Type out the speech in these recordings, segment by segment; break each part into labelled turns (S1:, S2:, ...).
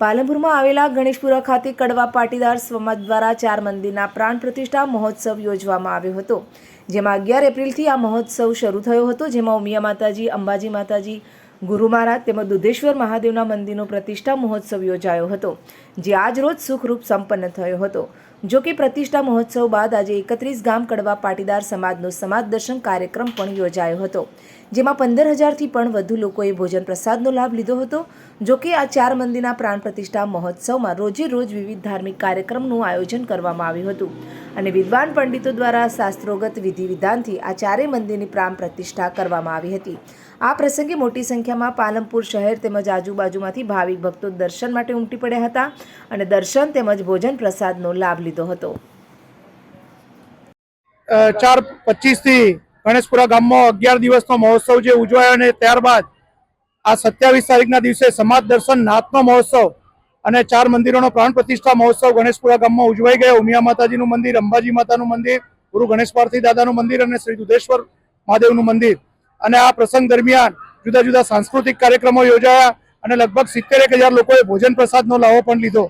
S1: પાલનપુરમાં આવેલા ગણેશપુરા ખાતે કડવા પાટીદાર સમાજ દ્વારા ચાર મંદિરના પ્રાણ પ્રતિષ્ઠા મહોત્સવ યોજવામાં આવ્યો હતો. જેમાં અગિયાર એપ્રિલથી આ મહોત્સવ શરૂ થયો હતો, જેમાં ઉમિયા માતાજી, અંબાજી માતાજી, ગુરુ મહારાજ તેમજ દુધેશ્વર મહાદેવના મંદિરનો પ્રતિષ્ઠા મહોત્સવ યોજાયો હતો, જે આજરોજ સુખરૂપ સંપન્ન થયો હતો. જો કે પ્રતિષ્ઠા મહોત્સવ બાદ આજે એકત્રીસ ગામ કડવા પાટીદાર સમાજનો સમાજ દર્શન કાર્યક્રમ પણ યોજાયો હતો. જેમાં પંદર હજારથી પણ વધુ લોકોએ ભોજન પ્રસાદનો લાભ લીધો હતો. જો કે આ ચાર મંદિરના પ્રાણ પ્રતિષ્ઠા મહોત્સવમાં રોજે રોજ વિવિધ ધાર્મિક કાર્યક્રમનું આયોજન કરવામાં આવ્યું હતું. અને વિદ્વાન પંડિતો દ્વારા શાસ્ત્રોગત વિધિ વિધાનથી આ ચારેય મંદિરની પ્રાણ પ્રતિષ્ઠા કરવામાં આવી હતી. આ પ્રસંગે મોટી સંખ્યામાં પાલનપુર શહેર તેમજ આજુબાજુમાંથી ભાવિક ભક્તો દર્શન માટે ઉમટી પડ્યા હતા અને દર્શન તેમજ ભોજન પ્રસાદનો લાભ લીધો હતો.
S2: ચાર પચીસથી ગણેશપુરા ગામમાં અગિયાર દિવસનો મહોત્સવ જે ઉજવાયો અને ત્યારબાદ આ સત્યાવીસ તારીખના દિવસે સમાજ દર્શન, નાથનો મહોત્સવ અને ચાર મંદિરોનો પ્રાણ પ્રતિષ્ઠા મહોત્સવ ગણેશપુરા ગામમાં ઉજવાઈ ગયો. ઉમિયા માતાજીનું મંદિર, અંબાજી માતાનું મંદિર, ગુરુ ગણેશ પાર્થી દાદાનું મંદિર અને શ્રી દુધેશ્વર મહાદેવનું મંદિર. અને આ પ્રસંગ દરમિયાન જુદા જુદા સાંસ્કૃતિક કાર્યક્રમો યોજાયા અને લગભગ સિત્તેર એક હજાર લોકોએ ભોજન પ્રસાદનો લાવો પણ લીધો.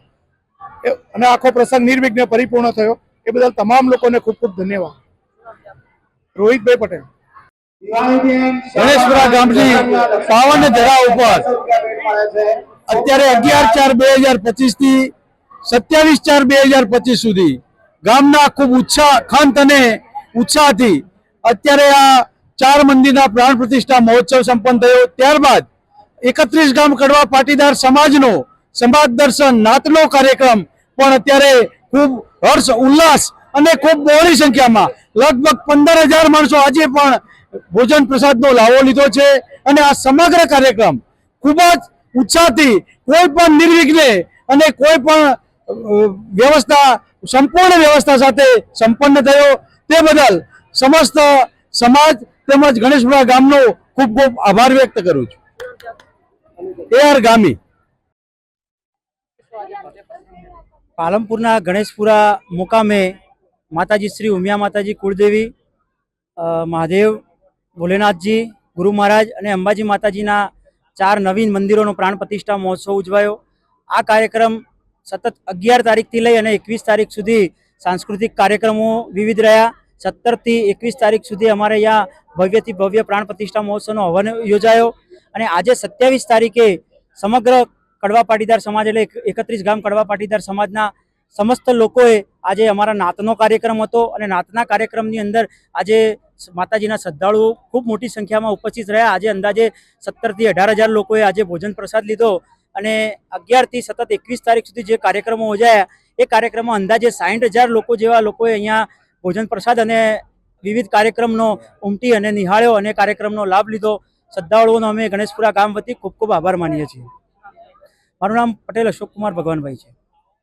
S2: અને આખો પ્રસંગ નિર્વિઘ્ને પરિપૂર્ણ થયો. એ બદલ તમામ લોકોને ખૂબ ખૂબ ધન્યવાદ. રોહિતભાઈ પટેલ.
S3: ગણેશપુરા ગામની પાવન ધરા ઉપર અત્યારે અગિયાર ચાર બે હજાર પચીસથી સત્યાવીસ ચાર બે હજાર પચીસ સુધી ગામના ખૂબ ઉત્સાહ, ખંત અને ઉત્સાહથી અત્યારે આ ચાર મંદિરના પ્રાણ પ્રતિષ્ઠા મહોત્સવ સંપન્ન થયો. ત્યારબાદ એકત્રીસ ગામ કડવા પાટીદાર સમાજનો સમાજ દર્શન, નાતનો કાર્યક્રમ પણ અત્યારે ખૂબ હર્ષ, ઉલ્લાસ અને ખૂબ બહોળી સંખ્યામાં. લગભગ પંદર હજાર માણસો આજે પણ ભોજન પ્રસાદનો લાવો લીધો છે અને આ સમગ્ર કાર્યક્રમ ખૂબ જ ઉત્સાહથી કોઈ પણ નિર્વિઘ્ને અને કોઈ પણ વ્યવસ્થા, સંપૂર્ણ વ્યવસ્થા સાથે સંપન્ન થયો. તે બદલ સમસ્ત સમાજ તેમજ ગણેશપુરા ગામનો ખૂબ ખૂબ આભાર વ્યક્ત કરું છું. A R Gami.
S4: પાલનપુરના ગણેશપુરા મુકામે માતાજી શ્રી ઉમિયા માતાજી, કુળદેવી મહાદેવ, ભોલેનાથજી, ગુરુ મહારાજ અને અંબાજી માતાજીના ચાર નવીન મંદિરોનો પ્રાણ પ્રતિષ્ઠા મહોત્સવ ઉજવાયો. આ કાર્યક્રમ સતત અગિયાર તારીખથી લઈ અને એકવીસ તારીખ સુધી સાંસ્કૃતિક કાર્યક્રમો વિવિધ રહ્યા. સત્તરથી એકવીસ તારીખ સુધી અમારે અહીંયા ભવ્યથી ભવ્ય પ્રાણ પ્રતિષ્ઠા મહોત્સવનો હવન યોજાયો અને આજે સત્યાવીસ તારીખે સમગ્ર કડવા પાટીદાર સમાજ એટલે એક- એકત્રીસ ગામ કડવા પાટીદાર સમાજના સમસ્ત લોકોએ આજે અમારા નાતનો કાર્યક્રમ હતો અને નાતના કાર્યક્રમની અંદર આજે માતાજીના શ્રદ્ધાળુઓ ખૂબ મોટી સંખ્યામાં ઉપસ્થિત રહ્યા. આજે અંદાજે સત્તરથી અઢાર હજાર લોકોએ આજે ભોજન પ્રસાદ લીધો અને અગિયારથી સતત એકવીસ તારીખ સુધી જે કાર્યક્રમો યોજાયા, એ કાર્યક્રમમાં અંદાજે સાઠ હજાર લોકો જેવા લોકોએ અહીંયા ભોજન પ્રસાદ અને વિવિધ કાર્યક્રમનો ઉમટી અને નિહાળ્યો અને કાર્યક્રમનો લાભ લીધો. શ્રદ્ધાળુઓનો અમે ગણેશપુરા ગામ વતી ખૂબ ખૂબ આભાર માનીએ છીએ. મારું નામ પટેલ અશોક કુમાર ભગવાનભાઈ છે.